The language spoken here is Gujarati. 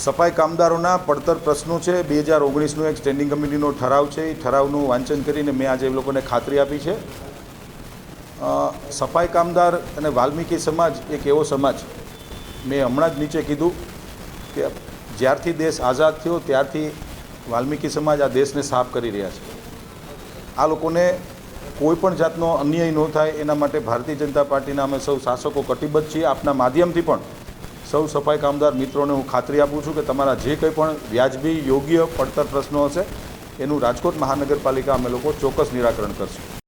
સફાઈ કામદારોના પડતર પ્રશ્નો છે. બે હજાર ઓગણીસનો એક સ્ટેન્ડિંગ કમિટીનો ઠરાવ છે. એ ઠરાવનું વાંચન કરીને મેં આજે એ લોકોને ખાતરી આપી છે. સફાઈ કામદાર અને વાલ્મીકી સમાજ એક એવો સમાજ. મેં હમણાં જ નીચે કીધું કે જ્યારથી દેશ આઝાદ થયો, ત્યારથી વાલ્મીકી સમાજ આ દેશને સાફ કરી રહ્યા છે. આ લોકોને કોઈ પણ જાતનો અન્યાય ન થાય. એના માટે ભારતીય જનતા પાર્ટીના અમે સૌ શાસકો કટિબદ્ધ છીએ. આપના માધ્યમથી પણ સૌ સફાઈ કામદાર મિત્રોને હું ખાતરી આપું છું કે તમારા જે કંઈ પણ વ્યાજબી, યોગ્ય, પડતર પ્રશ્નો હશે, એનું રાજકોટ મહાનગરપાલિકા અમે લોકો ચોક્કસ નિરાકરણ કરશું.